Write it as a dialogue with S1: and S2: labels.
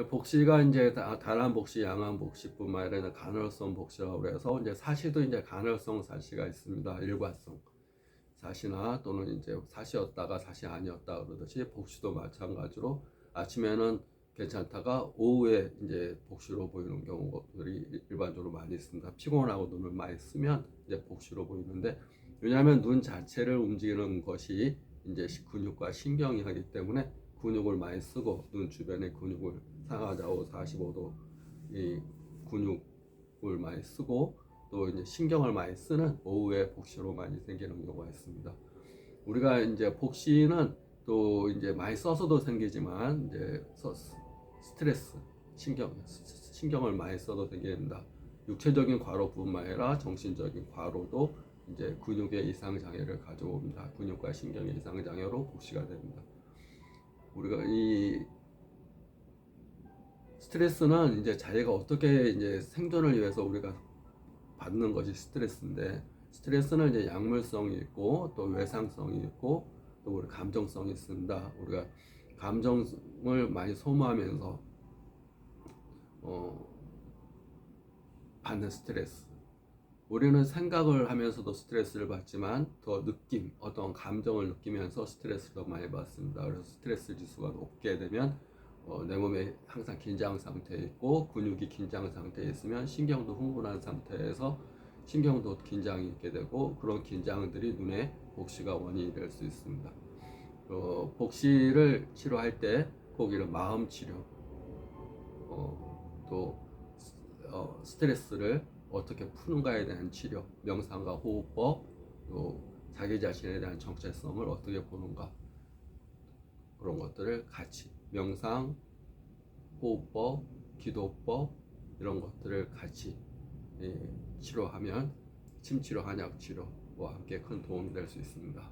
S1: 그 복시가 이제 다- 다란 복시, 양한 복시뿐만 아니라 간헐성 복시라고 그래서 이제 사시도 이제 간헐성 사시가 있습니다. 일과성 사시나 또는 이제 사시였다가 사시 아니었다 그러듯이 복시도 마찬가지로 아침에는 괜찮다가 오후에 이제 복시로 보이는 경우들이 일반적으로 많이 있습니다. 피곤하고 눈을 많이 쓰면 이제 복시로 보이는데 왜냐하면 눈 자체를 움직이는 것이 이제 근육과 신경이 하기 때문에 근육을 많이 쓰고 눈 주변의 근육을 상하좌우 45도 이 근육을 많이 쓰고 또 이제 신경을 많이 쓰는 오후에 복시로 많이 생기는 경우가 있습니다. 우리가 이제 복시는 또 이제 많이 써서도 생기지만 이제 서- 스트레스 신경 스- 신경을 많이 써도 생깁니다. 육체적인 과로뿐만 아니라 정신적인 과로도 이제 근육의 이상 장애를 가져옵니다. 근육과 신경의 이상 장애로 복시가 됩니다. 우리가 이 스트레스는 이제 자기가 어떻게 이제 생존을 위해서 우리가 받는 것이 스트레스인데 스트레스는 이제 약물성이 있고 또 외상성이 있고 또 우리 감정성이 있습니다. 우리가 감정을 많이 소모하면서 어, 받는 스트레스. 우리는 생각을 하면서도 스트레스를 받지만 더 느낌, 어떤 감정을 느끼면서 스트레스를 더 많이 받습니다. 그래서 스트레스 지수가 높게 되면 어, 내 몸에 항상 긴장 상태에 있고 근육이 긴장 상태에 있으면 신경도 흥분한 상태에서 신경도 긴장이 있게 되고 그런 긴장들이 눈에 복시가 원인이 될 수 있습니다. 어, 복시를 치료할 때 꼭 이런 마음 치료, 어, 또 어, 스트레스를 어떻게 푸는가에 대한 치료, 명상과 호흡법, 또 자기 자신에 대한 정체성을 어떻게 보는가 그런 것들을 같이 명상, 호흡법, 기도법 이런 것들을 같이 예, 치료하면 침치료, 한약 치료와 함께 큰 도움이 될 수 있습니다.